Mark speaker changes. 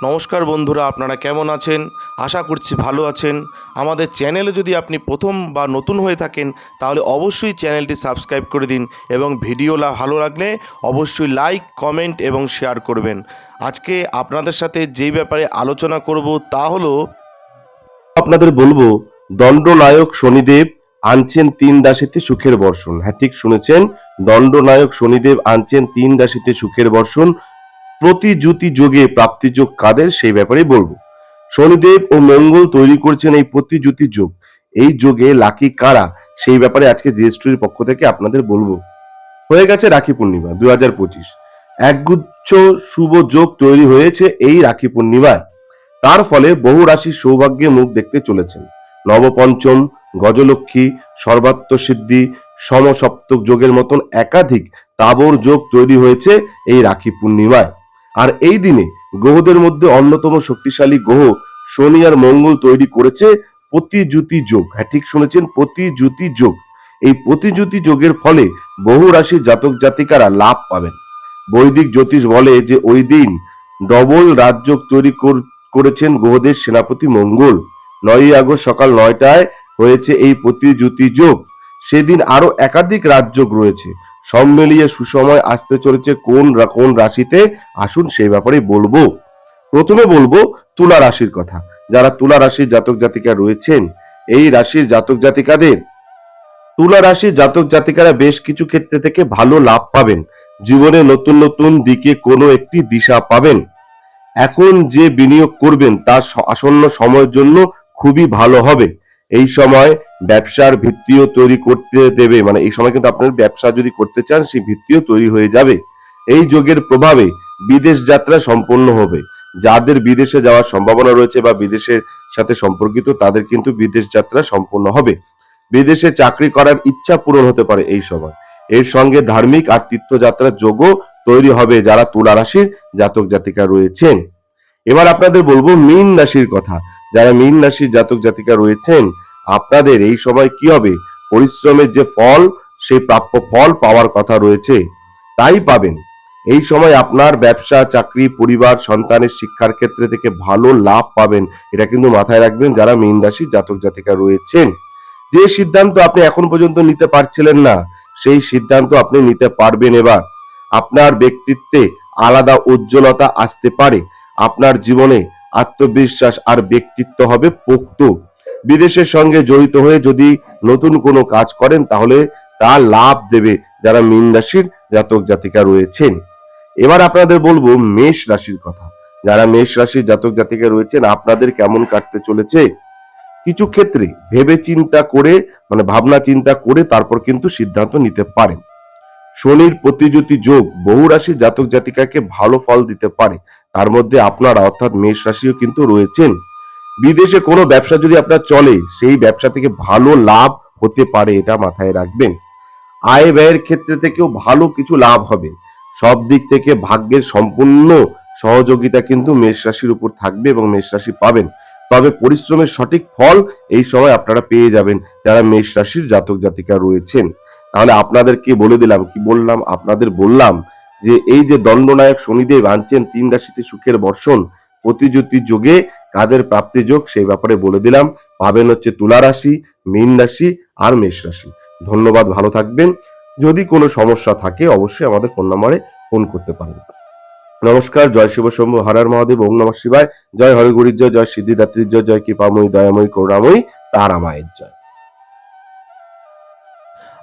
Speaker 1: নমস্কার বন্ধুরা, আপনারা কেমন আছেন? আশা করছি ভালো আছেন। আমাদের চ্যানেলে যদি আপনি প্রথম বা নতুন হয়ে থাকেন, তাহলে অবশ্যই চ্যানেলটি সাবস্ক্রাইব করে দিন এবং ভিডিওলা ভালো লাগলে অবশ্যই লাইক, কমেন্ট এবং শেয়ার করবেন। আজকে আপনাদের সাথে যেই ব্যাপারে আলোচনা করব তা হলো,
Speaker 2: আপনাদের বলব, দণ্ডনায়ক শনিদেব আনছেন তিন রাশিতে সুখের বর্ষণ। হ্যাঁ ঠিক শুনেছেন? দণ্ডনায়ক শনিদেব আনছেন তিন রাশিতে সুখের বর্ষণ। প্রতিজুতি যোগে প্রাপ্তিযোগ কাদের? সেই ব্যাপারে বলব। শনিদেব ও মঙ্গল তৈরি করছেন এই প্রতিজুতি যোগ। এই যোগে লাকি কারা? সেই ব্যাপারে আজকে জিএসটির পক্ষ থেকে আপনাদের বলব। হয়ে গেছে রাখি পূর্ণিমা দুই হাজার পঁচিশ। একগুচ্ছ শুভ যোগ তৈরি হয়েছে এই রাখি পূর্ণিমায়। তার ফলে বহু রাশি সৌভাগ্যে মুখ দেখতে চলেছেন। নবপঞ্চম, গজলক্ষ্মী সর্বাত্ম সিদ্ধি সমসপ্তক যোগের মতন একাধিক তাবর যোগ তৈরি হয়েছে এই রাখি পূর্ণিমায়। আর এই দিনে গ্রহদের মধ্যে অন্যতম শক্তিশালী গ্রহ শনি আর মঙ্গল তৈরি করেছে প্রতিজুতি যোগ। হ্যাঁ ঠিক শুনেছেন প্রতিজুতি যোগ। এই প্রতিজুতি যোগের ফলে বহু রাশি জাতক জাতিকারা লাভ পাবেন। বৈদিক জ্যোতিষ বলে যে ওই দিন ডবল রাজযোগ তৈরি কর- করেছেন গ্রহদের সেনাপতি মঙ্গল। নয়ই আগস্ট সকাল নয়টায় হয়েছে এই প্রতিজুতি যোগ। সেদিন আরও একাধিক রাজযোগ রয়েছে। সব মিলিয়ে সুসময় আসতে চলেছে কোন কোন রাশিতে? আসুন সেই ব্যাপারে বলব। প্রথমে বলব তুলা রাশির কথা। যারা তুলা রাশির জাতক জাতিকা রয়েছেন, এই রাশির জাতক জাতিকাদের তুলা রাশির জাতক জাতিকারা বেশ কিছু ক্ষেত্রে থেকে ভালো লাভ পাবেন। জীবনে নতুন নতুন দিকে কোনো একটি দিশা পাবেন। এখন যে বিনিয়োগ করবেন তা স- আসন্ন সময়ের জন্য খুবই ভালো হবে। এই সময় ব্যবসার ভিত্তিও তৈরি করতে দেবে। মানে এই সময় কিন্তু আপনার ব্যবসা যদি করতে চান, সেই ভিত্তিও তৈরি হয়ে যাবে। এই যোগের প্রভাবে বিদেশ যাত্রা সম্পন্ন হবে। যাদের বিদেশে যাওয়ার সম্ভাবনা রয়েছে বা বিদেশের সাথে সম্পর্কিত, তাদের কিন্তু বিদেশ যাত্রা সম্পন্ন হবে। বিদেশে চাকরি করার ইচ্ছা পূরণ হতে পারে এই সময়। এর সঙ্গে ধার্মিক আর তীর্থযাত্রার যোগও তৈরি হবে যারা তুলা রাশির জাতক জাতিকা রয়েছেন। এবার আপনাদের বলব, মীন রাশির কথা। যারা মীন রাশির জাতক জাতিকা রয়েছেন, আপনাদের এই সময় কি হবে? পরিশ্রমের যে ফল, সেই প্রাপ্য ফল পাওয়ার কথা রয়েছে। তাই পাবেন। এই সময় আপনার ব্যবসা, চাকরি, পরিবার, সন্তানের শিক্ষার ক্ষেত্রে থেকে ভালো লাভ পাবেন। এটা কিন্তু মাথায় রাখবেন যারা মীন রাশির জাতক জাতিকা রয়েছেন। যে সিদ্ধান্ত আপনি এখন পর্যন্ত নিতে পারছিলেন না, সেই সিদ্ধান্ত আপনি নিতে পারবেন এবার। আপনার ব্যক্তিত্বে আলাদা উজ্জ্বলতা আসতে পারে। আপনার জীবনে আত্মবিশ্বাস আর ব্যক্তিত্ব হবে পোক্ত। বিদেশের সঙ্গে জড়িত হয়ে যদি নতুন কোনো কাজ করেন, তাহলে তা লাভ দেবে যারা মীন রাশির জাতক জাতিকা রয়েছেন। এবার আপনাদের বলব মেষ রাশির কথা। যারা মেষ রাশির জাতক জাতিকা রয়েছেন, আপনাদের কেমন কাটতে চলেছে? কিছু ক্ষেত্রে ভেবে চিন্তা করে মানে ভাবনা চিন্তা করে তারপর কিন্তু সিদ্ধান্ত নিতে পারেন। শনির প্রতিজ্যোতি যোগ বহু রাশির জাতক জাতিকাকে ভালো ফল দিতে পারে। তার মধ্যে আপনারা, অর্থাৎ মেষ রাশিও কিন্তু রয়েছেন। বিদেশে কোনো ব্যবসা যদি আপনার চলে, সেই ব্যবসা থেকে ভালো লাভ হতে পারে, এটা মাথায় রাখবেন। আয় ব্যয়ের ক্ষেত্রে থেকেও ভালো কিছু লাভ হবে। সব দিক থেকে ভাগ্যের সম্পূর্ণ সহযোগিতা কিন্তু মেষ রাশির উপর থাকবে এবং মেষ রাশি পাবেন। তবে পরিশ্রমের সঠিক ফল এই সময় আপনারা পেয়ে যাবেন, যারা মেষ রাশির জাতক জাতিকা রয়েছেন। তাহলে আপনাদেরকে বলে দিলাম, কি বললাম? আপনাদের বললাম যে এই যে দণ্ডনায়ক শনিদেব আনছেন তিন রাশিতে সুখের বর্ষণ, প্রতিজ্যোতি যোগে কাদের প্রাপ্তি যোগ, সেই ব্যাপারে বলে দিলাম। পাবেন হচ্ছে তুলা রাশি, মীন রাশি আর মেষ রাশি। ধন্যবাদ, ভালো থাকবেন। যদি কোনো সমস্যা থাকে অবশ্যই আমাদের ফোন নম্বরে ফোন করতে পারেন। নমস্কার, জয় শিব শম্ভু হরার মহাদেব, ওম নমঃ শিবায়। জয় হরিগুরির জয় জয় সিদ্ধিদাত্রীর জয় জয় কৃপাময়ী, দয়াময়ী, করুণাময়ী তারা মায়ের জয়।